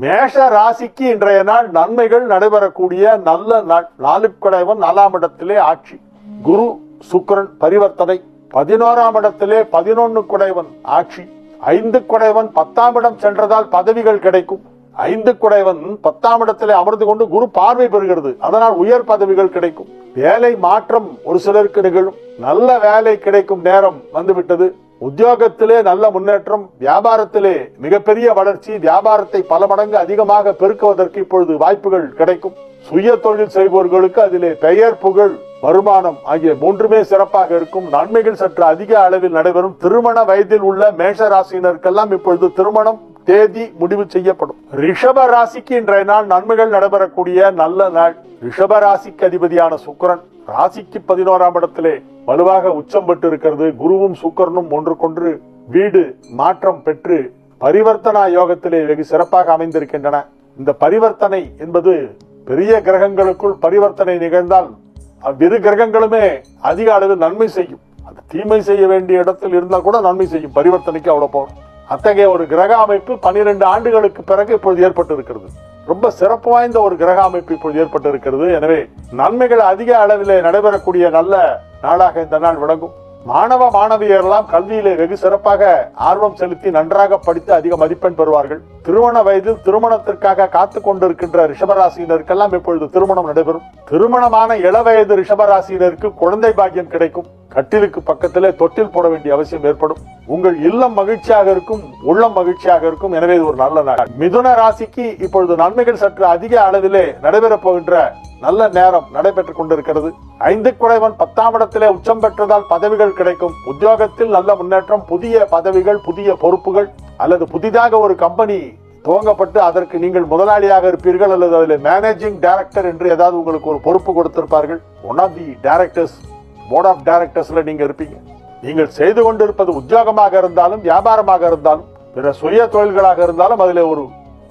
மேஷ ராசிக்கு இன்றைய நாள் நன்மைகள் நடைபெறக்கூடிய நல்ல நாள் நாலுக்குடைவன் நாலாம் இடத்திலே ஆட்சி. குரு சுக்கரன் பரிவர்த்தனை. பதினோராம் இடத்திலே பதினொன்னு குடைவன் ஆட்சி. ஐந்து குடைவன் பத்தாம் இடம் சென்றதால் பதவிகள் கிடைக்கும். ஐந்து குடைவன் பத்தாம் இடத்திலே அமர்ந்து கொண்டு குரு பார்வை பெறுகிறது. அதனால் உயர் பதவிகள் கிடைக்கும். வேலை மாற்றம் ஒரு சிலருக்கு நிகழும். நல்ல வேலை கிடைக்கும் நேரம் வந்துவிட்டது. உத்தியோகத்திலே நல்ல முன்னேற்றம் வியாபாரத்திலே மிகப்பெரிய வளர்ச்சி வியாபாரத்தை பல மடங்கு அதிகமாக பெருக்குவதற்கு இப்பொழுது வாய்ப்புகள் கிடைக்கும். சுய தொழில் செய்பவர்களுக்கு அதிலே பெயர் புகழ் வருமானம் ஆகிய மூன்றுமே சிறப்பாக இருக்கும். நன்மைகள் சற்று அதிக அளவில் நடைபெறும். திருமண வயதில் உள்ள மேஷ ராசியினருக்கெல்லாம் இப்பொழுது திருமணம் தேதி முடிவு செய்யப்படும். ரிஷப ராசிக்கு இன்றைய நாள் நன்மைகள் நடைபெறக்கூடிய நல்ல நாள். ரிஷப ராசிக்கு அதிபதியான சுக்கரன். ராசிக்கு பதினோராம் இடத்திலே வலுவாக உச்சம் பெற்று இருக்கிறது குருவும் சுக்கரனும் ஒன்றுக்கொன்று வீடு மாற்றம் பெற்று பரிவர்த்தனா யோகத்திலே வெகு சிறப்பாக அமைந்திருக்கின்றன. இந்த பரிவர்த்தனை என்பது பெரிய கிரகங்களுக்குள் பரிவர்த்தனை நிகழ்ந்தால் அவ்விரு கிரகங்களுமே அதிக அளவில் நன்மை செய்யும். அது தீமை செய்ய வேண்டிய இடத்தில் இருந்தால் கூட நன்மை செய்யும். பரிவர்த்தனைக்கு அவ்வளோ போகும் அத்தகைய ஒரு கிரக அமைப்பு பனிரெண்டு ஆண்டுகளுக்கு பிறகு இப்பொழுது ஏற்பட்டு இருக்கிறது ரொம்ப சிறப்பு வாய்ந்த ஒரு கிரக அமைப்பு இப்பொழுது ஏற்பட்டு இருக்கிறது எனவே நன்மைகள் அதிக அளவிலே நடைபெறக்கூடிய நல்ல நாளாக இந்த நாள் விளங்கும். மாணவ மாணவியரெல்லாம் கல்வியிலே வெகு சிறப்பாக ஆர்வம் செலுத்தி நன்றாக படித்து அதிக மதிப்பெண் பெறுவார்கள். திருமண வயதில் திருமணத்திற்காக காத்து கொண்டிருக்கின்ற ரிஷபராசியினருக்கெல்லாம் இப்பொழுது திருமணம் நடைபெறும். திருமணமான இளவயது ரிஷபராசியினருக்கு குழந்தை பாக்கியம் கிடைக்கும். கட்டிலுக்கு பக்கத்திலே தொட்டில் போட வேண்டிய அவசியம் ஏற்படும். உங்கள் இல்லம் மகிழ்ச்சியாக இருக்கும் உள்ளம் மகிழ்ச்சியாக இருக்கும். எனவே இது ஒரு நல்ல நாள். மிதுன ராசிக்கு இப்பொழுது நன்மைகள் சற்று அதிக அளவிலே நடைபெறப் போகின்ற நல்ல நேரம் நடைபெற்றுக் கொண்டிருக்கிறது. ஐந்து குறைவன் பத்தாம் இடத்திலே உச்சம் பெற்றதால் பதவிகள் கிடைக்கும். உத்தியோகத்தில் நல்ல முன்னேற்றம் புதிய பதவிகள் புதிய பொறுப்புகள் அல்லது புதிதாக ஒரு கம்பெனி துவங்கப்பட்டு அதற்கு நீங்கள் முதலாளியாக இருப்பீர்கள் அல்லது அதில் மேனேஜிங் டைரக்டர் என்று ஏதாவது உங்களுக்கு ஒரு பொறுப்பு கொடுத்திருப்பார்கள். One of the directors board of டைரக்டர்ஸ்ல நீங்க இருப்பீங்க. நீங்கள் செய்து கொண்டிருப்பது உத்தியோகமாக இருந்தாலும் வியாபாரமாக இருந்தாலும் பிற சுய தொழில்களாக இருந்தாலும் அதில் ஒரு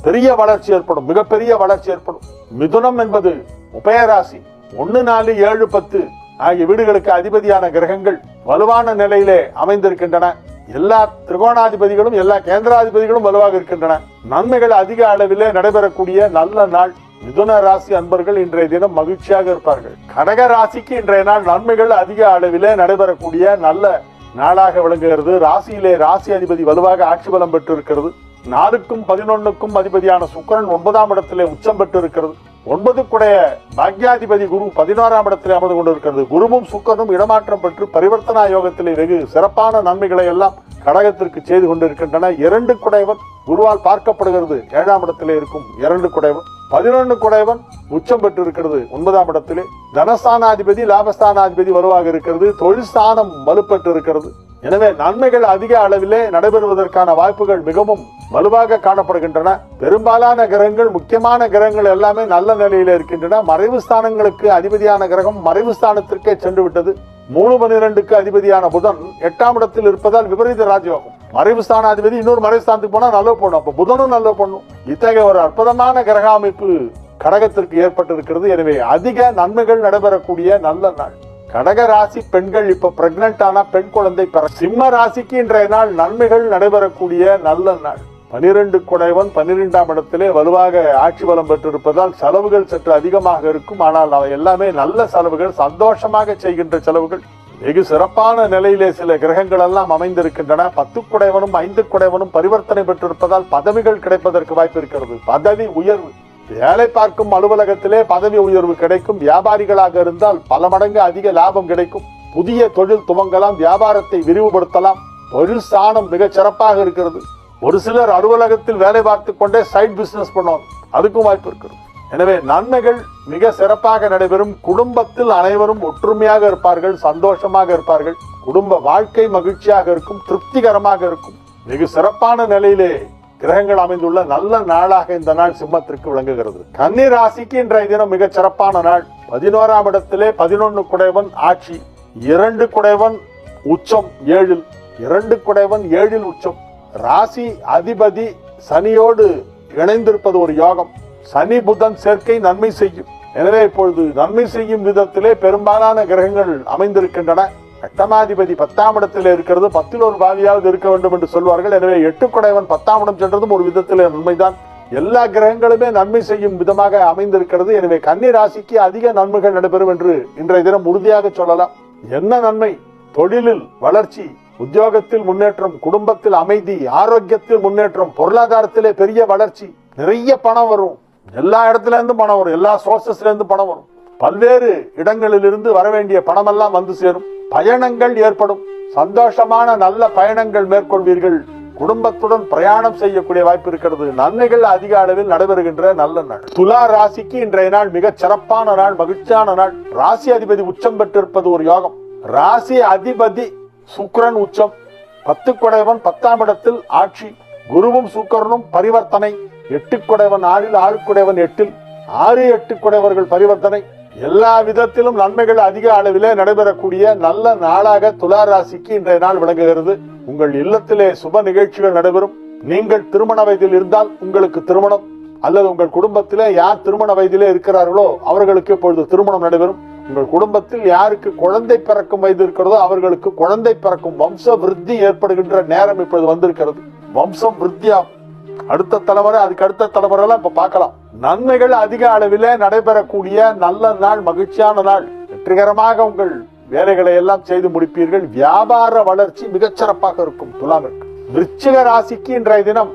பெரிய வளர்ச்சி ஏற்படும் மிகப்பெரிய வளர்ச்சி ஏற்படும். மிதுனம் என்பது உபயராசி. ஒன்னு நாலு ஏழு பத்து ஆகிய வீடுகளுக்கு அதிபதியான கிரகங்கள் வலுவான நிலையிலே அமைந்திருக்கின்றன. எல்லா திரிகோணாதிபதிகளும் எல்லா கேந்திராதிபதிகளும் வலுவாக இருக்கின்றன. நன்மைகள் அதிக அளவிலே நடைபெறக்கூடிய நல்ல நாள். மிதுன ராசி அன்பர்கள் இன்றைய தினம் மகிழ்ச்சியாக இருப்பார்கள். கடக ராசிக்கு இன்றைய நாள் நன்மைகள் அதிக அளவிலே நடைபெறக்கூடிய நல்ல நாளாக விளங்குகிறது. ராசியிலே ராசி அதிபதி வலுவாக ஆட்சி பலம் பெற்று இருக்கிறது நாலுக்கும் பதினொன்னுக்கும் அதிபதியான சுக்கரன் ஒன்பதாம் இடத்திலே உச்சம் பெற்று இருக்கிறது ஒன்பதுக்குடைய பாக்யாதிபதி குரு பதினோராம் இடத்திலே அமர்ந்து கொண்டிருக்கிறது. குருவும் சுக்கரனும் இடமாற்றம் பெற்று பரிவர்த்தனா யோகத்திலே வெகு சிறப்பான நன்மைகளை எல்லாம் கடகத்திற்கு செய்து கொண்டிருக்கின்றன. இரண்டு குடைவன் குருவால் பார்க்கப்படுகிறது. ஏழாம் இடத்திலே இருக்கும் இரண்டு குடைவன் பதினொன்று குடைவன் உச்சம் பெற்று இருக்கிறது ஒன்பதாம் இடத்திலே தனஸ்தானாதிபதி லாபஸ்தானாதிபதி வருவாக இருக்கிறது. தொழில் ஸ்தானம் வலுப்பெற்று இருக்கிறது எனவே நன்மைகள் அதிக அளவிலே நடைபெறுவதற்கான வாய்ப்புகள் மிகவும் வலுவாக காணப்படுகின்றன. பெரும்பாலான கிரகங்கள் முக்கியமான கிரகங்கள் எல்லாமே நல்ல நிலையில இருக்கின்றன. மறைவு ஸ்தானங்களுக்கு அதிபதியான கிரகம் மறைவு ஸ்தானத்திற்கே சென்று விட்டது மூணு பன்னிரண்டுக்கு அதிபதியான புதன் எட்டாம் இடத்தில் இருப்பதால் விபரீத ராஜயோகம் மறைவு ஸ்தானாதிபதி இன்னொரு மறைவு ஸ்தானத்துக்கு போனா நல்ல போடணும் அப்ப புதனும் நல்ல பண்ணும் இத்தகைய ஒரு அற்புதமான கிரக அமைப்பு கடகத்திற்கு ஏற்பட்டிருக்கிறது. எனவே அதிக நன்மைகள் நடைபெறக்கூடிய நல்ல நாள். கடக ராசி பெண்கள் இப்ப பிரெக்னன்ட் ஆன பெண் குழந்தை பெற சிம்ம ராசிக்கு இன்றைய நாள் நன்மைகள் நடைபெறக்கூடிய நல்ல நாள். பனிரெண்டு குடைவன் பன்னிரெண்டாம் இடத்திலே வலுவாக ஆட்சி பலம் பெற்றிருப்பதால் செலவுகள் சற்று அதிகமாக இருக்கும். ஆனால் அவை எல்லாமே நல்ல செலவுகள் சந்தோஷமாக செய்கின்ற செலவுகள். வெகு சிறப்பான நிலையிலே சில கிரகங்கள் எல்லாம் அமைந்திருக்கின்றன. பத்து குடைவனும் ஐந்து குடைவனும் பரிவர்த்தனை பெற்றிருப்பதால் பதவிகள் கிடைப்பதற்கு வாய்ப்பு இருக்கிறது. பதவி உயர்வு. வேலை பார்க்கும் அலுவலகத்திலே பதவி உயர்வு கிடைக்கும். வியாபாரிகளாக இருந்தால் பல மடங்கு அதிக லாபம் கிடைக்கும். புதிய தொழில் துவங்கலாம் வியாபாரத்தை விரிவுபடுத்தலாம். தொழில் ஸ்தானம் மிகச் சிறப்பாக இருக்கிறது. ஒரு சிலர் அலுவலகத்தில் வேலை பார்த்து கொண்டே சைட் பிசினஸ் பண்ணுவாங்க. அதுக்கும் வாய்ப்பு இருக்கிறது எனவே நன்மைகள் மிக சிறப்பாக நடைபெறும். குடும்பத்தில் அனைவரும் ஒற்றுமையாக இருப்பார்கள் சந்தோஷமாக இருப்பார்கள். குடும்ப வாழ்க்கை மகிழ்ச்சியாக இருக்கும் திருப்திகரமாக இருக்கும். மிக சிறப்பான நிலையிலே கிரகங்கள் அமைந்துள்ள நல்ல நாளாக இந்த நாள் சிம்மத்திற்கு விளங்குகிறது. கன்னி ராசிக்கு இன்றைய தினம் மிக சிறப்பான நாள். பதினோராம் இடத்திலே பதினொன்று குடைவன் ஆட்சி இரண்டு குடைவன் உச்சம் ஏழில் இரண்டு குடைவன் ஏழில் உச்சம். ராசி அதிபதி சனியோடு இணைந்திருப்பது ஒரு யோகம். சனி புதன் சேர்க்கை நன்மை செய்யும். எனவே இப்பொழுது நன்மை செய்யும் விதத்திலே பெரும்பாலான கிரகங்கள் அமைந்திருக்கின்றன. அட்டமாதிபதி பத்தாம் இடத்தில் இருக்கிறது. பத்தில் ஒரு பாதியாவது இருக்க வேண்டும் என்று சொல்வார்கள். எனவே எட்டு குடைவன் பத்தாம் இடம் சென்றதும் ஒரு விதத்திலே நன்மைதான். எல்லா கிரகங்களுமே நன்மை செய்யும் விதமாக அமைந்திருக்கிறது. எனவே கன்னி ராசிக்கு அதிக நன்மைகள் நடைபெறும் என்று இன்றைய தினம் உறுதியாக சொல்லலாம். என்ன நன்மை? தொழிலில் வளர்ச்சி. உத்தியோகத்தில் முன்னேற்றம் குடும்பத்தில் அமைதி ஆரோக்கியத்தில் முன்னேற்றம் பொருளாதாரத்திலே பெரிய வளர்ச்சி நிறைய பணம் வரும். எல்லா இடத்துல இருந்து பணம் வரும். எல்லா சோர்சஸ்ல இருந்து பணம் வரும். பல்வேறு இடங்களிலிருந்து வர வேண்டிய பணம் எல்லாம் வந்து சேரும். பயணங்கள் ஏற்படும். சந்தோஷமான நல்ல பயணங்கள் மேற்கொள்வீர்கள். குடும்பத்துடன் பிரயாணம் செய்யக்கூடிய வாய்ப்பு இருக்கிறது. நன்மைகள் அதிக அளவில் நடைபெறுகின்ற நல்ல நாள். துலா ராசிக்கு இன்றைய நாள் மிக சிறப்பான நாள் மகிழ்ச்சியான நாள். ராசி அதிபதி உச்சம் பெற்றிருப்பது ஒரு யோகம். ராசி அதிபதி சுக்ரன் உச்சம். பத்து குடைவன் பத்தாம் இடத்தில் ஆட்சி. குருவும் சுக்கரனும் பரிவர்த்தனை. எட்டு குடைவன் ஆறில் ஆறு குடைவன் எட்டில். ஆறு எட்டு குடைவர்கள் பரிவர்த்தனை. எல்லா விதத்திலும் நன்மைகள் அதிக அளவிலே நடைபெறக்கூடிய நல்ல நாளாக துலா ராசிக்கு இன்றைய நாள் விளங்குகிறது. உங்கள் இல்லத்திலே சுப நிகழ்ச்சிகள் நடைபெறும். நீங்கள் திருமண வயதில் இருந்தால் உங்களுக்கு திருமணம். அல்லது உங்கள் குடும்பத்திலே யார் திருமண வயதிலே இருக்கிறார்களோ அவர்களுக்கு இப்பொழுது திருமணம் நடைபெறும். உங்கள் குடும்பத்தில் யாருக்கு குழந்தை பிறக்கும் வயது இருக்கிறதோ அவர்களுக்கு குழந்தை பிறக்கும் வம்ச விருத்தி ஏற்படுகின்ற நேரம் இப்பொழுது வந்திருக்கிறது. வம்சம் விருத்தியாகும் அடுத்த தலைமுறை அதுக்கு அடுத்த தலைமுறை எல்லாம் இப்ப பார்க்கலாம். நன்மைகள் அதிக அளவில் நடைபெறக்கூடிய நல்ல நாள் மகிழ்ச்சியான நாள். வெற்றிகரமாக உங்கள் வேலைகளை எல்லாம் செய்து முடிப்பீர்கள். வியாபார வளர்ச்சி மிகச்சிறப்பாக இருக்கும் துலாமிற்கு விருச்சிக ராசிக்கு இன்றைய தினம்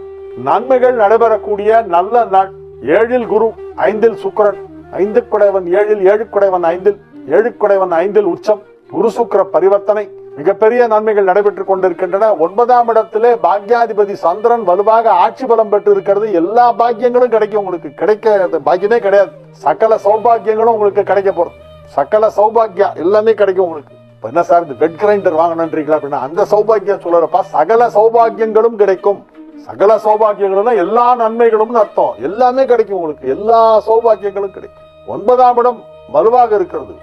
நன்மைகள் நடைபெறக்கூடிய நல்ல நாள். ஏழில் குரு ஐந்தில் சுக்கிரன். ஐந்து குடைவன் ஏழில் ஏழு குடைவன் ஐந்தில் ஏழு குடைவன் ஐந்தில் உச்சம் குருசுக்கிர பரிவர்த்தனை. மிகப்பெரிய நன்மைகள் நடைபெற்றுக் கொண்டிருக்கின்றன. ஒன்பதாம் இடத்திலே பாக்யாதிபதி சந்திரன் வலுவாக ஆட்சி பலம் பெற்று இருக்கிறது எல்லா பாக்கியங்களும் கிடைக்கும். உங்களுக்கு கிடைக்க பாக்கியமே கிடையாது. சகல சௌபாக்கியங்களும் உங்களுக்கு கிடைக்க போறது சகல சௌபாகியா எல்லாமே கிடைக்கும் உங்களுக்கு. என்ன சார் இந்த பெட் கிரைண்டர் வாங்கணுன்றீங்களா அப்படின்னா அந்த சௌபாக்கியம் சொல்றப்பா சகல சௌபாக்கியங்களும் கிடைக்கும். சகல சௌபாக்கியங்களும் எல்லா நன்மைகளும் அர்த்தம். எல்லாமே கிடைக்கும் உங்களுக்கு. எல்லா சௌபாக்கியங்களும் கிடைக்கும். ஒன்பதாம் இடம் வலுவாக இருக்கிறது.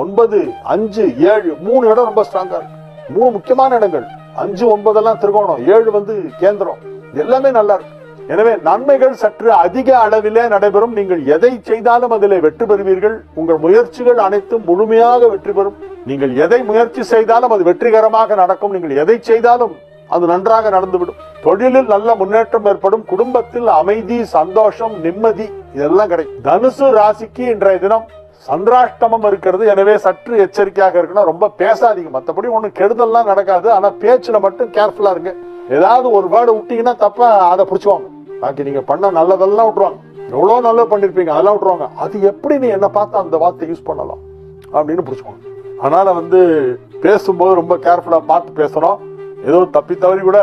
ஒன்பது அஞ்சு ஏழு மூணு இடம் ரொம்ப ஸ்ட்ராங்கா இருக்கு. மூணு முக்கியமான இடங்கள். அஞ்சு ஒன்பதெல்லாம் திருகோணம். ஏழு வந்து கேந்திரம். எல்லாமே நல்லா இருக்கு. எனவே நன்மைகள் சற்று அதிக அளவிலே நடைபெறும். நீங்கள் எதை செய்தாலும் அதிலே வெற்றி பெறுவீர்கள். உங்கள் முயற்சிகள் அனைத்தும் முழுமையாக வெற்றி பெறும். நீங்கள் எதை முயற்சி செய்தாலும் அது வெற்றிகரமாக நடக்கும். நீங்கள் எதை செய்தாலும் அது நன்றாக நடந்துவிடும். தொழிலில் நல்ல முன்னேற்றம் ஏற்படும். குடும்பத்தில் அமைதி சந்தோஷம் நிம்மதி இதெல்லாம் கிடைக்கும். தனுசு ராசிக்கு இன்றைய தினம் சந்திராஷ்டமம் இருக்கிறது. எனவே சற்று எச்சரிக்கையாக இருக்கணும். ரொம்ப பேசாதீங்க. மற்றபடி ஒன்றும் கெடுதல்லாம் நடக்காது. ஆனால் பேச்சில் மட்டும் கேர்ஃபுல்லாக இருங்க. ஏதாவது ஒரு வேர்டு விட்டீங்கன்னா தப்பா அதை பிடிச்சுவாங்க. பாக்கி நீங்க பண்ண நல்லதெல்லாம் விட்டுருவாங்க. எவ்வளோ நல்லா பண்ணிருப்பீங்க அதெல்லாம் விட்டுருவாங்க. அது எப்படி நீ என்ன பார்த்து அந்த வார்த்தை யூஸ் பண்ணலாம் அப்படின்னு பிடிச்சுவாங்க. அதனால வந்து பேசும்போது ரொம்ப கேர்ஃபுல்லாக பார்த்து பேசணும். ஏதோ தப்பி தவறி கூட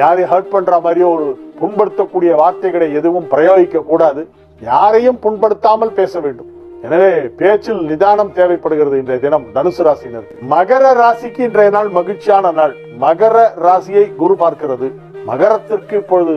யாரையும் ஹர்ட் பண்ற மாதிரியோ ஒரு புண்படுத்தக்கூடிய வார்த்தைகளை எதுவும் பிரயோகிக்க கூடாது. யாரையும் புண்படுத்தாமல் பேச வேண்டும். எனவே பேச்சில் நிதானம் தேவைப்படுகிறது இன்றைய தினம் தனுசு ராசினர் மகர ராசிக்கு இன்றைய நாள் மகிழ்ச்சியான நாள். மகர ராசியை குரு பார்க்கிறது. மகரத்திற்கு இப்பொழுது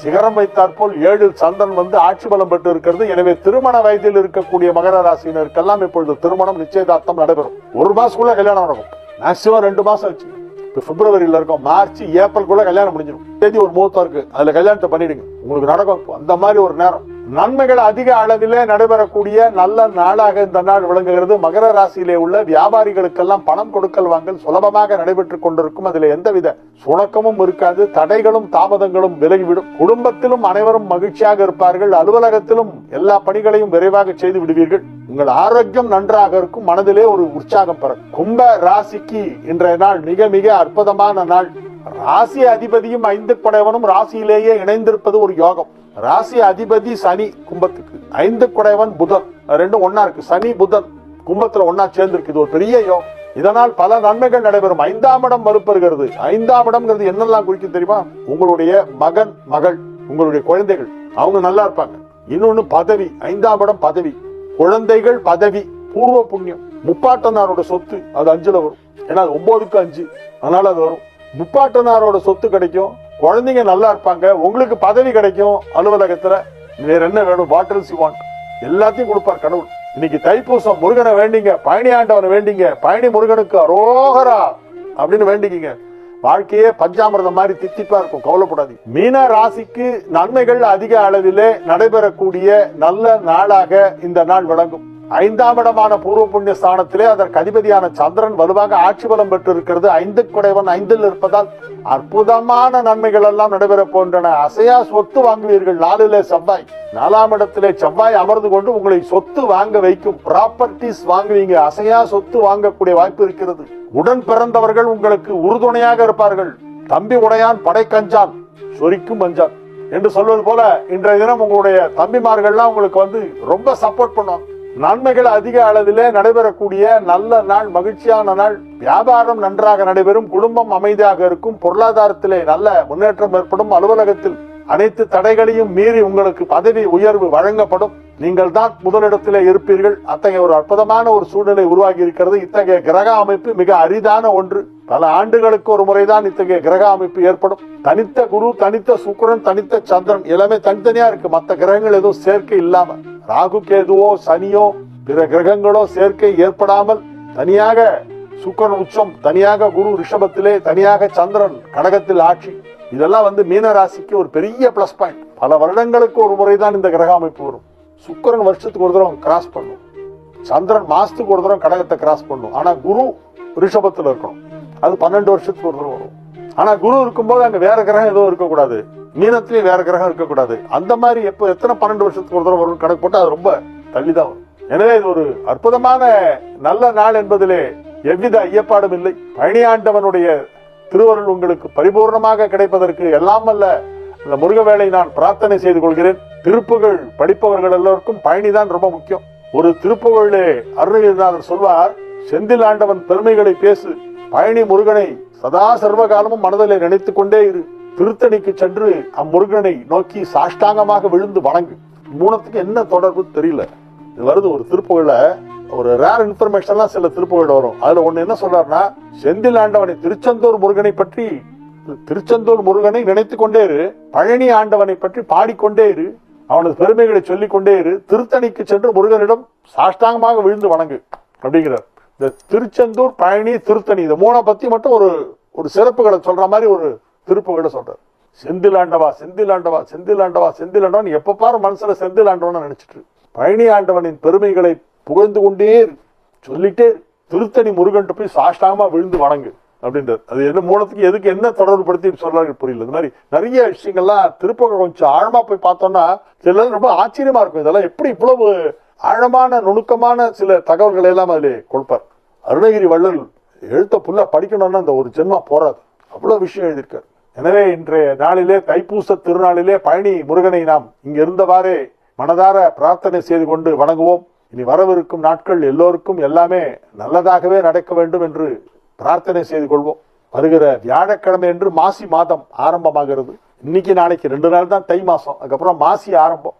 சிகரம் வைத்தாற்போல் ஏழில் சந்திரன் வந்து ஆட்சி பலம் பெற்று இருக்கிறது. எனவே திருமண வயதில் இருக்கக்கூடிய மகர ராசியினருக்கெல்லாம் இப்பொழுது திருமணம் நிச்சயதார்த்தம் நடைபெறும். ஒரு மாசத்துக்குள்ள கல்யாணம் நடக்கும். மேக்சிமம் ரெண்டு மாசம் வச்சு இப்போ பிப்ரவரியில் இருக்கும் மார்ச் ஏப்ரல்குள்ள கல்யாணம் முடிஞ்சிடும் தேதி ஒரு முகூர்த்தம் இருக்கு. அதில் கல்யாணத்தை பண்ணிடுங்க. உங்களுக்கு நடக்கும். அந்த மாதிரி ஒரு நேரம். நன்மைகள் அதிக அளவிலே நடைபெறக்கூடிய நல்ல நாளாக இந்த நாள் விளங்குகிறது. மகர ராசியிலே உள்ள வியாபாரிகளுக்கெல்லாம் பணம் கொடுக்கல் வாங்கல் சுலபமாக நடைபெற்றுக் கொண்டிருக்கும். அதில் எந்தவித சுணக்கமும் இருக்காது. தடைகளும் தாமதங்களும் விலகிவிடும். குடும்பத்திலும் அனைவரும் மகிழ்ச்சியாக இருப்பார்கள். அலுவலகத்திலும் எல்லா பணிகளையும் விரைவாக செய்து விடுவீர்கள். உங்கள் ஆரோக்கியம் நன்றாக இருக்கும். மனதிலே ஒரு உற்சாகம் பெறும் கும்ப ராசிக்கு இன்றைய நாள் மிக மிக அற்புதமான நாள். ராசி அதிபதியும் ஐந்து குடைவனும் ராசியிலேயே இணைந்திருப்பது ஒரு யோகம். ராசி அதிபதி சனி கும்பத்துக்கு. ஐந்து குடைவன் புதன். ரெண்டும் ஒன்னா இருக்கு. சனி புதன் கும்பத்துல ஒன்னா சேர்ந்திருக்கு. இது ஒரு பெரிய யோகம். இதனால் பல நன்மைகள் நடைபெறும். ஐந்தாம் இடம் மறுப்பருகிறது ஐந்தாம் இடம்ங்கிறது என்னெல்லாம் குறிக்கும் தெரியுமா? உங்களுடைய மகன் மகள் உங்களுடைய குழந்தைகள். அவங்க நல்லா இருப்பாங்க. இன்னொன்னு பதவி. ஐந்தாம் இடம் பதவி. குழந்தைகள் பதவி. பூர்வ புண்ணியம். முப்பாட்டனாரோட சொத்து. அது அஞ்சுல வரும். ஏன்னா அது ஒன்பதுக்கு அஞ்சு. அதனால அது வரும். முப்பாட்டனாரோட சொத்து கிடைக்கும். குழந்தைங்க நல்லா இருப்பாங்க. உங்களுக்கு பதவி கிடைக்கும் அலுவலகத்துல. வேற என்ன வேணும்? பாட்டில்ஸ் வாண்ட் எல்லாத்தையும் கொடுப்பார் கடவுள். இன்னைக்கு தைப்பூசம் முருகனை வேண்டிங்க. பழனி ஆண்டவனை வேண்டிங்க. பழனி முருகனுக்கு அரோகரா அப்படின்னு வேண்டிக்கிங்க. வாழ்க்கையே பஞ்சாமிர்தம் மாதிரி தித்திப்பா இருக்கும். கவலைப்படாதீங்க. மீன ராசிக்கு நன்மைகள் அதிக அளவிலே நடைபெறக்கூடிய நல்ல நாளாக இந்த நாள் விளங்கும். ஐந்தாம் இடமான பூர்வ புண்ணிய ஸ்தானத்திலே அதற்கு அதிபதியான சந்திரன் வலுவாக ஆட்சி பலம் பெற்றிருக்கிறது. ஐந்து குடைவன் ஐந்தில் இருப்பதால் அற்புதமான நன்மைகள் எல்லாம் நடைபெறப் போகின்றன. அசையா சொத்து வாங்குவீர்கள். நாலிலே செவ்வாய். நாலாம் இடத்திலே செவ்வாய் அமர்ந்து கொண்டு உங்களை சொத்து வாங்க வைக்கும் ப்ராப்பர்ட்டிஸ் வாங்குவீங்க. அசையா சொத்து வாங்கக்கூடிய வாய்ப்பு இருக்கிறது. உடன் பிறந்தவர்கள் உங்களுக்கு உறுதுணையாக இருப்பார்கள். தம்பி உடையான் படைக்கஞ்சான் சொரிக்கும் பஞ்சான் என்று சொல்வது போல இன்றைய தினம் உங்களுடைய தம்பிமார்கள்லாம் உங்களுக்கு வந்து ரொம்ப சப்போர்ட் பண்ணும் நன்மைகள் அதிக அளவிலே நடைபெறக்கூடிய நல்ல நாள் மகிழ்ச்சியான நாள். வியாபாரம் நன்றாக நடைபெறும். குடும்பம் அமைதியாக இருக்கும். பொருளாதாரத்திலே நல்ல முன்னேற்றம் ஏற்படும். அலுவலகத்தில் அனைத்து தடைகளையும் மீறி உங்களுக்கு பதவி உயர்வு வழங்கப்படும். நீங்கள் தான் முதலிடத்திலே இருப்பீர்கள். அத்தகைய ஒரு அற்புதமான ஒரு சூழ்நிலை உருவாகி இருக்கிறது. இத்தகைய கிரக அமைப்பு மிக அரிதான ஒன்று. பல ஆண்டுகளுக்கு ஒரு முறைதான் இத்தகைய கிரக அமைப்பு ஏற்படும். தனித்த குரு தனித்த சுக்கிரன் தனித்த சந்திரன். எல்லாமே தனித்தனியா இருக்கு. மற்ற கிரகங்கள் எதுவும் சேர்க்கை இல்லாம. ராகு கேதுவோ சனியோ பிற கிரகங்களோ சேர்க்கை ஏற்படாமல் தனியாக சுக்கிரன் உச்சம் தனியாக குரு ரிஷபத்திலே தனியாக சந்திரன் கடகத்தில் ஆட்சி. இதெல்லாம் வந்து மீன ராசிக்கு ஒரு பெரிய பிளஸ் பாயிண்ட் பல வருடங்களுக்கு ஒரு முறைதான் இந்த கிரக அமைப்பு வரும். சுக்கிரன் வருஷத்துக்கு ஒரு தடவை கிராஸ் பண்ணும். சந்திரன் மாசத்துக்கு ஒரு தடவை கடகத்தை கிராஸ் பண்ணும். ஆனா குரு ரிஷபத்தில் இருக்கணும். அது பன்னெண்டு வருஷத்துக்கு ஒரு தடவை வரும். ஆனா குரு இருக்கும்போது அங்க வேற கிரகம் எதுவும் இருக்கக்கூடாது. மீனத்திலயும் வேற கிரகம் இருக்கக்கூடாது. அந்த மாதிரி எப்ப எத்தனை பன்னெண்டு வருஷத்துக்கு ஒரு தடவை வரும் கணக்கு போட்டு அது ரொம்ப தள்ளிதான் வரும். எனவே இது ஒரு அற்புதமான நல்ல நாள் என்பதிலே எவ்வித ஐயப்பாடும் இல்லை. பழனியாண்டவனுடைய திருவருள் உங்களுக்கு பரிபூர்ணமாக கிடைப்பதற்கு எல்லாம் அல்ல. இந்த முருகவேளை நான் பிரார்த்தனை செய்து கொள்கிறேன். திருப்புகள் படிப்பவர்கள் எல்லோருக்கும் பழனிதான் ரொம்ப முக்கியம். ஒரு திருப்புகழே அருணகிரிநாதர் சொல்வார் செந்தில் ஆண்டவன் பெருமைகளை பேசு. பழனி முருகனை சதா சர்வகாலமும் மனதிலே நினைத்துக் கொண்டே இரு. திருத்தணிக்கு சென்று அம்முருகனை நோக்கி சாஷ்டாங்கமாக விழுந்து வணங்கு. மூணத்துக்கு என்ன தொடர்பு தெரியல. இது வருது ஒரு திருப்புகழ ஒரு ரேர் இன்ஃபர்மேஷன்லாம் சில திருப்புகழ் வரும். அதுல ஒண்ணு என்ன சொல்றாருன்னா செந்தில் ஆண்டவனை திருச்செந்தூர் முருகனை பற்றி திருச்செந்தூர் முருகனை நினைத்து கொண்டே இரு பழனி ஆண்டவனை பற்றி பாடிக்கொண்டே இரு அவனது பெருமைகளை சொல்லிக் கொண்டே இரு திருத்தணிக்கு சென்று முருகனிடம் சாஷ்டாங்கமாக விழுந்து வணங்கு அப்படிங்கிறார். இந்த திருச்செந்தூர் பழனி திருத்தணி இந்த மூணை பத்தி மட்டும் ஒரு ஒரு சிறப்புகளை சொல்ற மாதிரி ஒரு திருப்புகளை சொல்றார். செந்தில் ஆண்டவா செந்தில் ஆண்டவா செந்தில் ஆண்டவா செந்தில் ஆண்டவன் எப்போ பாரு மனசுல செந்தில் ஆண்டவன் நினைச்சிட்டு பழனி ஆண்டவனின் பெருமைகளை புகழ்ந்து கொண்டே சொல்லிட்டே திருத்தணி முருகன் போய் சாஷ்டாங்கமா விழுந்து வணங்கு அப்படின்றது அது என்ன மூலத்துக்கு எதுக்கு என்ன தொடர்பு படுத்தி சொல்றாங்க புரியல. இந்த மாதிரி நிறைய விஷயங்கள்லாம் திருப்பகம் கொஞ்சம் ஆழமா போய் பார்த்தோம்னா சில ரொம்ப ஆச்சரியமா இருக்கும். இதெல்லாம் எப்படி இவ்வளவு ஆழமான நுணுக்கமான சில தகவல்களை எல்லாம் அதில் கொடுப்பார். அருணகிரி வள்ளல் எழுத்த புள்ள படிக்கணும்னா அந்த ஒரு ஜென்மா போறாது. அவ்வளவு விஷயம் எழுதியிருக்காரு. எனவே இன்றைய நாளிலே தைப்பூச திருநாளிலே பழனி முருகனை நாம் இங்க இருந்தவாறே மனதார பிரார்த்தனை செய்து கொண்டு வணங்குவோம். இனி வரவிருக்கும் நாட்கள் எல்லோருக்கும் எல்லாமே நல்லதாகவே நடக்க வேண்டும் என்று பிரார்த்தனை செய்து கொள்வோம். வருகிற வியாழக்கிழமை என்று மாசி மாதம் ஆரம்பமாகிறது. இன்னைக்கு நாளைக்கு ரெண்டு நாள் தான் தை மாசம். அதுக்கப்புறம் மாசி ஆரம்பம்.